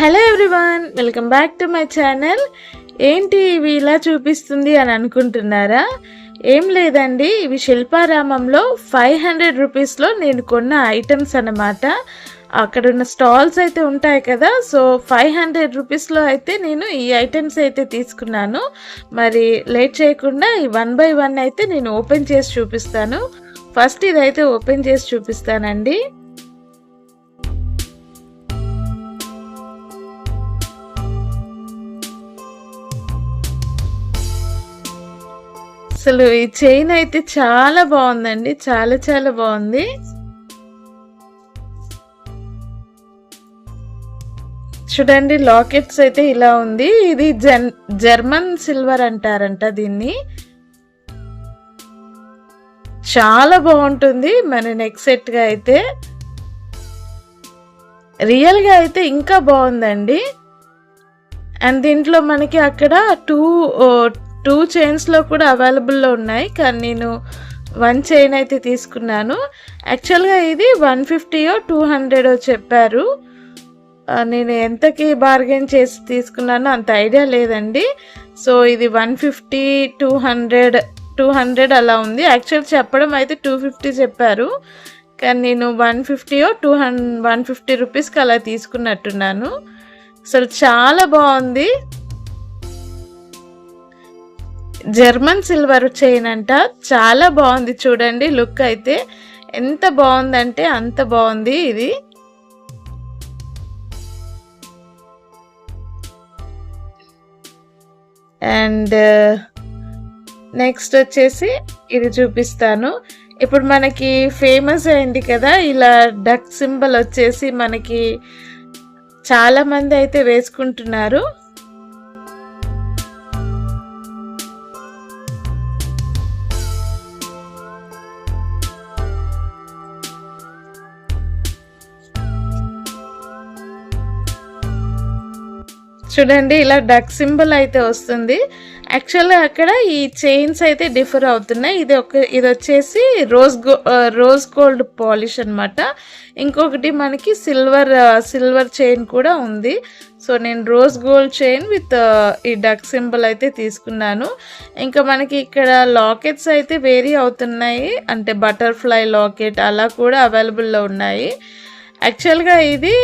Hello everyone welcome back to my channel ఏంటి ఇవి ఇలా చూపిస్తుంది అని అనుకుంటున్నారా? ఏం లేదండి ఇవి శిల్పారామంలో ఫైవ్ హండ్రెడ్ రూపీస్లో నేను కొన్న ఐటమ్స్ అన్నమాట. అక్కడ ఉన్న స్టాల్స్ అయితే ఉంటాయి కదా సో ఫైవ్ హండ్రెడ్ రూపీస్లో అయితే నేను ఈ ఐటమ్స్ అయితే తీసుకున్నాను. మరి లేట్ చేయకుండా ఈ వన్ బై వన్ అయితే నేను ఓపెన్ చేసి చూపిస్తాను. ఫస్ట్ ఇదైతే ఓపెన్ చేసి చూపిస్తానండి. అసలు ఈ చైన్ అయితే చాలా బాగుందండి. చాలా చాలా బాగుంది. చూడండి లాకెట్స్ అయితే ఇలా ఉంది. ఇది జన్ జర్మన్ సిల్వర్ అంటారంట దీన్ని. చాలా బాగుంటుంది. మన నెక్గా అయితే రియల్గా అయితే ఇంకా బాగుందండి. అండ్ దీంట్లో మనకి అక్కడ టూ టూ చైన్స్లో కూడా అవైలబుల్లో ఉన్నాయి కానీ నేను వన్ చైన్ అయితే తీసుకున్నాను. యాక్చువల్గా ఇది వన్ ఫిఫ్టీయో టూ హండ్రెడో చెప్పారు. నేను ఎంతకి బార్గెన్ చేసి తీసుకున్నానో అంత ఐడియా లేదండి. సో ఇది one fifty two hundred two hundred అలా ఉంది. యాక్చువల్ చెప్పడం అయితే టూ ఫిఫ్టీ చెప్పారు. కానీ నేను వన్ ఫిఫ్టీయో టూ హండ్రెడ్ వన్ ఫిఫ్టీ రూపీస్కి అలా తీసుకున్నట్టున్నాను. అసలు చాలా బాగుంది. జర్మన్ సిల్వర్ చైన్ అంట. చాలా బాగుంది చూడండి లుక్ అయితే. ఎంత బాగుందంటే అంత బాగుంది ఇది. అండ్ నెక్స్ట్ వచ్చేసి ఇది చూపిస్తాను. ఇప్పుడు మనకి ఫేమస్ అయింది కదా ఇలా డక్ సింబల్ వచ్చేసి మనకి చాలామంది అయితే వేసుకుంటున్నారు. చూడండి ఇలా డక్ సింబల్ అయితే వస్తుంది. యాక్చువల్గా అక్కడ ఈ చైన్స్ అయితే డిఫర్ అవుతున్నాయి. ఇది ఒక ఇది వచ్చేసి rose go rose gold polish అన్నమాట. ఇంకొకటి మనకి సిల్వర్ సిల్వర్ చైన్ కూడా ఉంది. సో నేను రోజ్ గోల్డ్ చైన్ విత్ ఈ డక్ సింబల్ అయితే తీసుకున్నాను. ఇంకా మనకి ఇక్కడ లాకెట్స్ అయితే వేరీ అవుతున్నాయి. అంటే బటర్ఫ్లై లాకెట్ అలా కూడా అవైలబుల్లో ఉన్నాయి. యాక్చువల్గా ఇది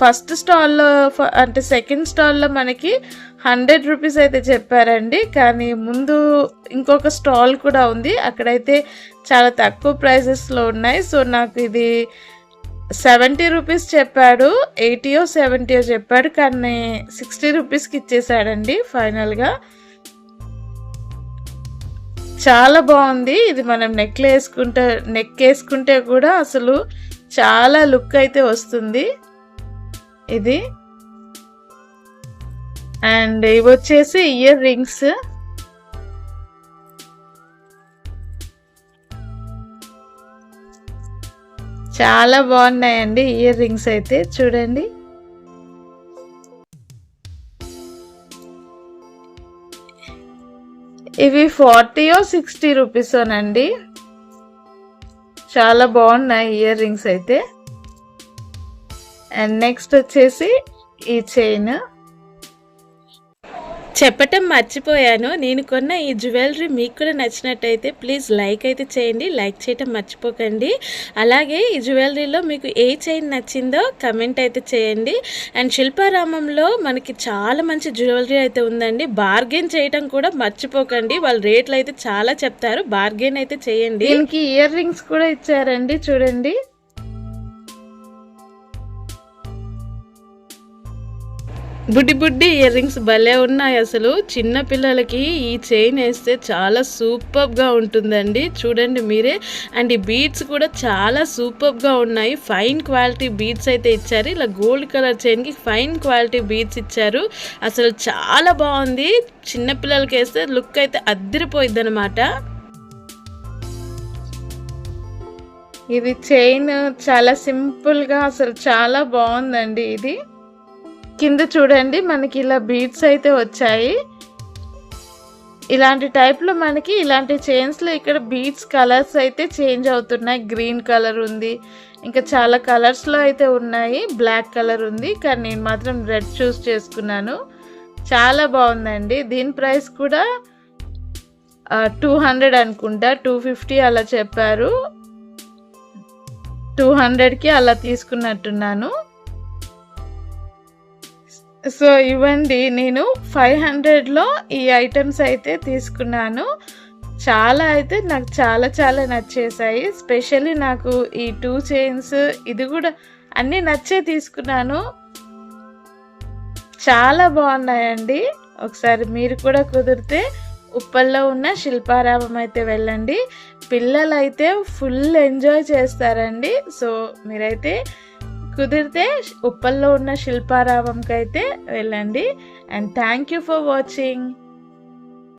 ఫస్ట్ స్టాల్లో అంటే సెకండ్ స్టాల్లో మనకి హండ్రెడ్ రూపీస్ అయితే చెప్పారండి. కానీ ముందు ఇంకొక స్టాల్ కూడా ఉంది. అక్కడైతే చాలా తక్కువ ప్రైజెస్లో ఉన్నాయి. సో నాకు ఇది సెవెంటీ రూపీస్ చెప్పాడు. ఎయిటీయో సెవెంటీయో చెప్పాడు. కానీ సిక్స్టీ రూపీస్కి ఇచ్చేసాడండి ఫైనల్గా. చాలా బాగుంది. ఇది మనం నెక్ వేసుకుంటే నెక్ వేసుకుంటే కూడా అసలు చాలా లుక్ అయితే వస్తుంది. ఇది. అండ్ ఇవి వచ్చేసి ఇయర్ రింగ్స్. చాలా బాగున్నాయండి ఇయర్ రింగ్స్ అయితే. చూడండి. ఇవి ఫార్టీయో సిక్స్టీ రూపీసోనండి. చాలా బాగున్నాయి ఇయర్ రింగ్స్ అయితే. అండ్ నెక్స్ట్ వచ్చేసి ఈ చైన్. చెప్పటం మర్చిపోయాను. నేను కొన్న ఈ జ్యువెలరీ మీకు కూడా నచ్చినట్టయితే ప్లీజ్ లైక్ అయితే చేయండి. లైక్ చేయటం మర్చిపోకండి. అలాగే ఈ జ్యువెలరీలో మీకు ఏ చైన్ నచ్చిందో కమెంట్ అయితే చేయండి. అండ్ శిల్పారామంలో మనకి చాలా మంచి జ్యువెలరీ అయితే ఉందండి. బార్గెన్ చేయటం కూడా మర్చిపోకండి. వాళ్ళ రేట్లు అయితే చాలా చెప్తారు. బార్గెన్ అయితే చేయండి. దీనికి ఇయర్ రింగ్స్ కూడా ఇచ్చారండి. చూడండి. బుడ్డి బుడ్డి ఇయర్ రింగ్స్ భలే ఉన్నాయి అసలు. చిన్న పిల్లలకి ఈ చైన్ వేస్తే చాలా సూపర్గా ఉంటుందండి. చూడండి మీరే. అండ్ ఈ బీడ్స్ కూడా చాలా సూపర్గా ఉన్నాయి. ఫైన్ క్వాలిటీ బీడ్స్ అయితే ఇచ్చారు. ఇలా గోల్డ్ కలర్ చైన్కి ఫైన్ క్వాలిటీ బీడ్స్ ఇచ్చారు. అసలు చాలా బాగుంది. చిన్న పిల్లలకి వేస్తే లుక్ అయితే అద్దరిపోయిద్ది అనమాట ఇది చైన్ చాలా సింపుల్గా అసలు చాలా బాగుందండి ఇది. కింద చూడండి మనకి ఇలా బీడ్స్ అయితే వచ్చాయి. ఇలాంటి టైప్లో మనకి ఇలాంటి చైన్స్లో ఇక్కడ బీడ్స్ కలర్స్ అయితే చేంజ్ అవుతున్నాయి. గ్రీన్ కలర్ ఉంది ఇంకా చాలా కలర్స్లో అయితే ఉన్నాయి. బ్లాక్ కలర్ ఉంది కానీ నేను మాత్రం రెడ్ చూస్ చేసుకున్నాను. చాలా బాగుందండి. దీని ప్రైస్ కూడా టూ హండ్రెడ్ అనుకుంటా. టూ ఫిఫ్టీ అలా చెప్పారు. టూ హండ్రెడ్కి అలా తీసుకున్నట్టున్నాను. సో ఇవ్వండి నేను ఫైవ్ హండ్రెడ్లో ఈ ఐటమ్స్ అయితే తీసుకున్నాను. చాలా అయితే నాకు చాలా చాలా నచ్చేసాయి. స్పెషల్లీ నాకు ఈ టూ చైన్స్ ఇది కూడా అన్నీ నచ్చే తీసుకున్నాను. చాలా బాగున్నాయండి. ఒకసారి మీరు కూడా కుదిరితే ఉప్పల్లో ఉన్న శిల్పారామం అయితే వెళ్ళండి. పిల్లలు అయితే ఫుల్ ఎంజాయ్ చేస్తారండి. సో మీరైతే కుదిరితే ఉప్పల్లో ఉన్న శిల్పారామంకి అయితే వెళ్ళండి. And thank you for watching